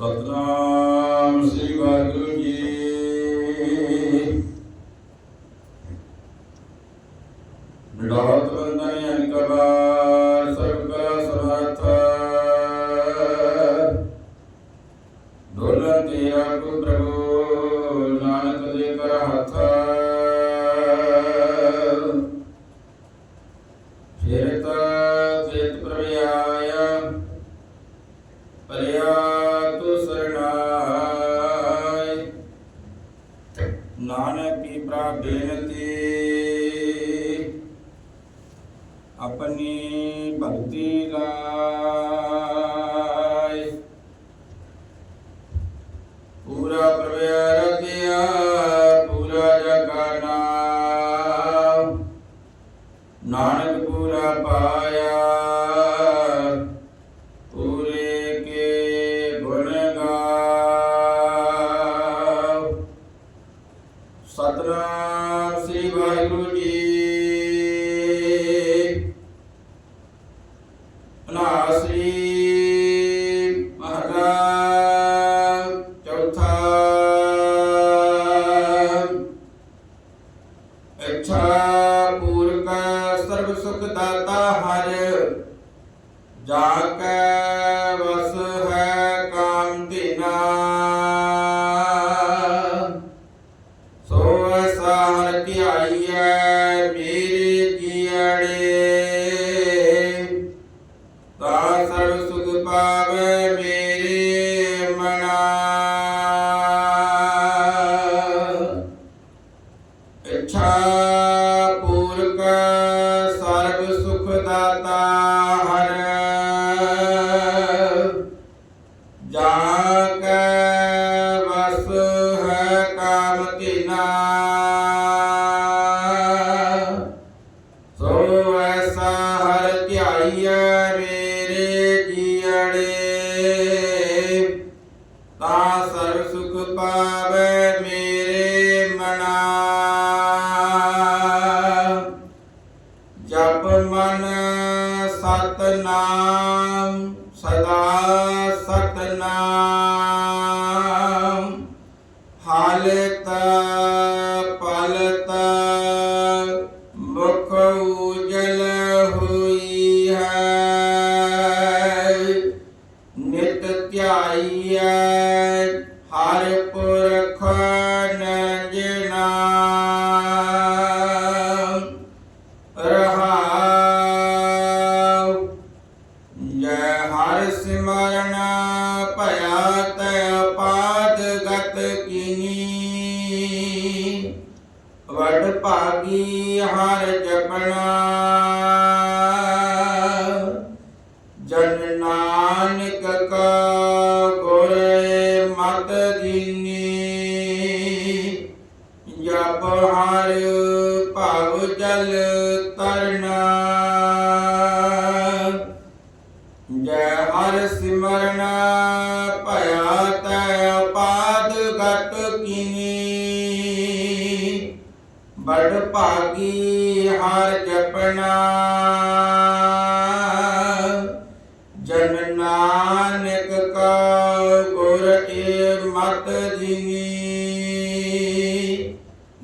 ਸਤਨਾਮ ਸ੍ਰੀ ਵਾਹਿਗੁਰੂ ਜੀ। ਵਿਡਾਤ ਬੰਦਨ ਅਨਕਬਾਰ ਸਰਬ ਕਲਾ ਸਮਰਥ ਢੋਲਨ ਤੇਰਾ ਕੋ ਪ੍ਰਭੂ ਨਾਨਕ ਦੇ ਕਰ ਹੱਥ। ਫਿਰਤ ਚੇਤ ਪ੍ਰਵਿਆਇਆ ਪਰਿਆ ਨਾਨਕ ਬੇਨਤੀ ਆਪਣੀ ਭਗਤੀ ਲਾਇ ਪੂਰਾ ਪ੍ਰਵਿਆ ਰਤਿਆ ਪੂਰਾ ਜਗਾਨਾ ਨਾਨਕ ਪੂਰਾ ਪਾ ਕੈ ਵਸ ਹੈ ਕਾਮ ਧਿਨਾ ਸੋ ਸਾਰ ਧਿਆਈਐ, ਮੇਰੇ ਜੀੜੇ ਤਾ ਸਰਬ ਸੁਖ ਪਾਵੇ ਮੇਰੇ ਮਨਾ। ਇੱਛਾ ਪੂਰਕ ਸਰਬ ਸੁਖ ਦਾਤਾ। ਹਰ ਮੇਰੇ ਜੀੜੇ ਤਾ ਸਰ ਸੁਖ ਪਾਵੇ ਮੇਰੇ ਮਨਾ। ਜਪ ਮਨ ਸਤਨਾਮ ਸਦਾ ਧਿਆਈਐ ਹਰ ਪੁਰਖ ਨਜਨਾ ਰਹਾਉ, ਜੈ ਹਰਿ ਸਿਮਰਨ ਭਇਆ ਤੈ ਪਾਦ ਗਤ ਕੀਨੀ। ਵਡ ਭਾਗੀ ਹਰ ਜਪਣਾ। ਜਨਨਾ ਜਪ ਹਰ ਭਵ ਜਲ ਤਰਨਾ ਜੈ ਹਰ ਸਿਮਰਨ ਭਇਆ ਤੈ ਪਾਦ ਗਤ ਕੀਨੀ। ਬੜ ਭਾਗੀ ਹਰ ਜਪਣਾ। ਜਨ ਨਾਨਕ ਕਾ ਗੁਰ ਏ ਮਤ ਜਿਨੀ।